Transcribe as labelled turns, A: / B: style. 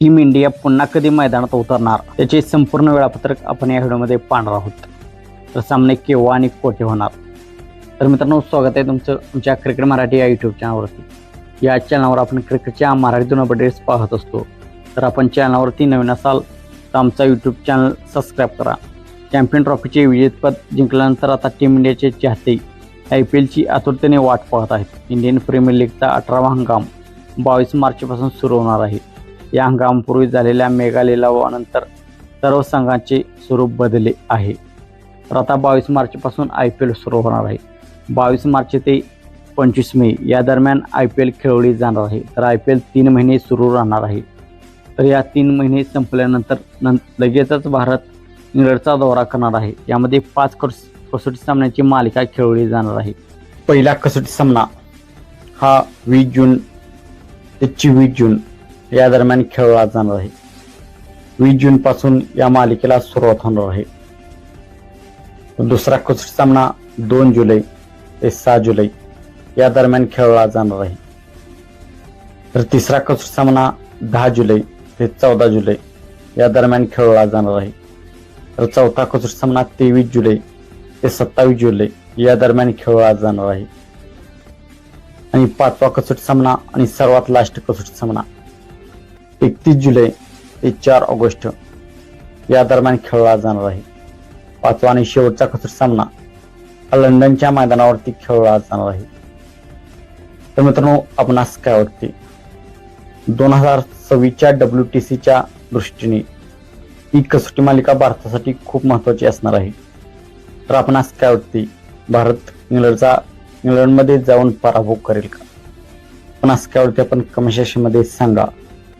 A: Team India पुन्हा कधी मैदानात उतरणार? त्याचे संपूर्ण वेळापत्रक आपण या व्हिडिओमध्ये पाहणार आहोत. तर सामने केव्हा आणि कोठे होणार? तर मित्रांनो स्वागत आहे तुमचं आमच्या क्रिकेट मराठी या यूट्यूब चॅनलवरती या चॅनलवर आपण क्रिकेटच्या मराठीतून अपडेट्स पाहत असतो. तर आपण चॅनलवरती नवीन असाल तर आमचा यूट्यूब चॅनल सबस्क्राईब करा. चॅम्पियन ट्रॉफीचे विजेतेपद जिंकल्यानंतर आता टीम इंडियाचे चाहते आय पी एलची आतुरतेने वाट पाहत आहेत. इंडियन प्रीमियर लीगचा अठरावा हंगाम बावीस मार्चपासून सुरू होणार आहे. या हंगामापूर्वी झालेल्या मेगा लिलावानंतर सर्व संघांचे स्वरूप बदलले आहे. तर आता बावीस मार्चपासून आय पी एल सुरू होणार आहे. बावीस मार्च ते पंचवीस मे या दरम्यान आय पी एल खेळवली जाणार आहे. तर आय पी एल तीन महिने सुरू राहणार आहे. तर या तीन महिने संपल्यानंतर नं लगेचच भारत इंग्लंडचा दौरा करणार आहे. यामध्ये पाच कस कसोटी सामन्यांची मालिका खेळवली जाणार आहे. पहिला कसोटी सामना हा वीस जून ते चोवीस जून या दरम्यान खेळला जाणार आहे. वीस जून पासून या मालिकेला सुरुवात होणार आहे. दुसरा कसोटी सामना दोन जुलै ते सहा जुलै या दरम्यान खेळला जाणार आहे. तर तिसरा कसोटी सामना दहा जुलै ते चौदा जुलै या दरम्यान खेळला जाणार आहे. तर चौथा कसोटी सामना तेवीस जुलै ते सत्तावीस जुलै या दरम्यान खेळला जाणार आहे. आणि पाचवा कसोटी सामना आणि सर्वात लास्ट कसोटी सामना एकतीस जुलै ते चार ऑगस्ट या दरम्यान खेळला जाणार आहे. पाचवा आणि शेवटचा कसोटी सामना हा लंडनच्या मैदानावरती खेळला जाणार आहे. तर मित्रांनो आपणास काय वाटते? दोन हजार सव्वीसच्या डब्ल्यू टी सीच्या दृष्टीने ही कसोटी मालिका भारतासाठी खूप महत्वाची असणार आहे. तर आपणास काय वाटते? भारत इंग्लंडचा इंग्लंडमध्ये जाऊन पराभव करेल का? आपणास काय वाटते? आपण कमेंट सेक्शनमध्ये सांगा.